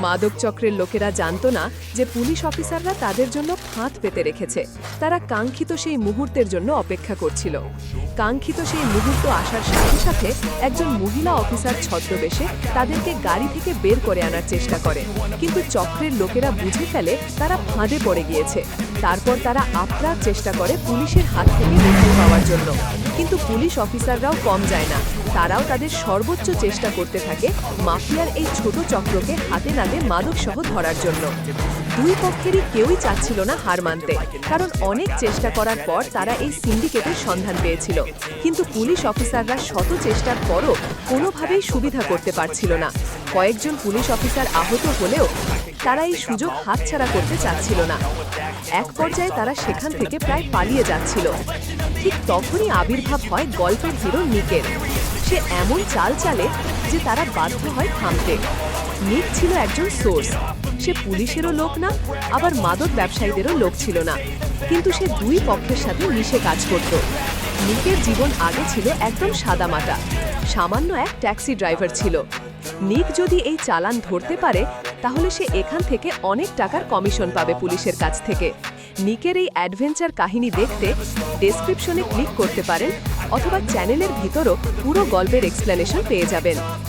মাদক চক্রের লোকেরা জানতো না যে পুলিশ অফিসাররা তাদের জন্য ফাঁদ পেতে রেখেছে। তারা কাঙ্ক্ষিত সেই মুহূর্তের জন্য অপেক্ষা করছিল। কাঙ্ক্ষিত সেই মুহূর্ত আসার সাথে সাথে একজন মহিলা অফিসার ছদ্মবেশে তাদেরকে গাড়ি থেকে বের করে আনার চেষ্টা করে। কিন্তু চক্রের লোকেরা বুঝে ফেলে তারা ফাঁদে পড়ে গিয়েছে। তারপর তারা আপ্রাণ চেষ্টা করে পুলিশের হাত থেকে পাওয়ার জন্য। কিন্তু পুলিশ অফিসাররাও কম যায় না। তারাও তাদের সর্বোচ্চ চেষ্টা করতে থাকে মাফিয়ার এই ছোট চক্রকে হাতে নাতে মাদক সহ ধরার জন্য। দুই পক্ষেরই কেউই চাচ্ছিল না হার মানতে। কারণ অনেক চেষ্টা করার পর তারা এই সিন্ডিকেটের সন্ধান পেয়েছিল। কিন্তু পুলিশ অফিসাররা শত চেষ্টার পরও কোনোভাবেই সুবিধা করতে পারছিল না। কয়েকজন পুলিশ অফিসার আহত হলেও তারা এই সুযোগ হাতছাড়া করতে চাচ্ছিল না। এক পর্যায়ে তারা সেখান থেকে প্রায় পালিয়ে যাচ্ছিল। ঠিক তখনই আবির্ভাব হয় গল্পের হিরো নিকের। সে এমন চাল চালে যে তারা বাধ্য হয় থামতে। নিক ছিল একজন সোর্স। সে পুলিশেরও লোক না, আবার মাদক ব্যবসায়ীদেরও লোক ছিল না। কিন্তু সে দুই পক্ষের সাথে মিশে কাজ করত। নিকের জীবন আগে ছিল একদম সাদামাটা সামান্য এক ট্যাক্সি ড্রাইভার ছিল। নিক যদি এই চালান ধরতে পারে, তাহলে সে এখান থেকে অনেক টাকার কমিশন পাবে পুলিশের কাছ থেকে। নিকের এই অ্যাডভেঞ্চার কাহিনী দেখতে ডেসক্রিপশনে ক্লিক করতে পারেন, অথবা চ্যানেলের ভিতরও পুরো গল্পের এক্সপ্লেনেশন পেয়ে যাবেন।